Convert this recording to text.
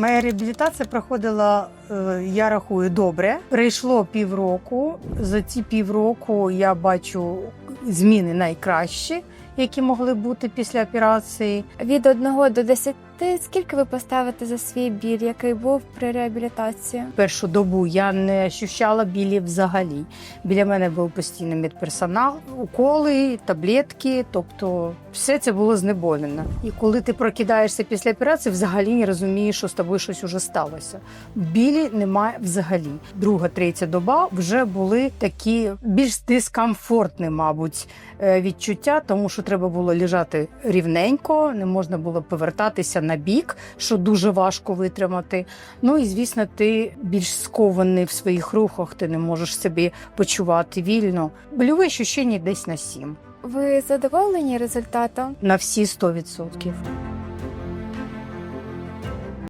Моя реабілітація проходила, я рахую, добре. Прийшло півроку. За ці півроку я бачу зміни найкращі, які могли бути після операції. Від 1 до 10 скільки ви поставите за свій біль, який був при реабілітації? Першу добу я не ощущала білі взагалі. Біля мене був постійно медперсонал, уколи, таблетки, тобто все це було знеболено. І коли ти прокидаєшся після операції, взагалі не розумієш, що з тобою щось уже сталося. Білі немає взагалі. Друга, третя доба вже були такі більш дискомфортні, мабуть, е, відчуття, тому що треба було лежати рівненько, не можна було повертатися на бік, що дуже важко витримати. Ну і звісно, ти більш скований в своїх рухах, ти не можеш себе почувати вільно. Больове ощущення десь на 7, Ви задоволені результатом? на всі 100%.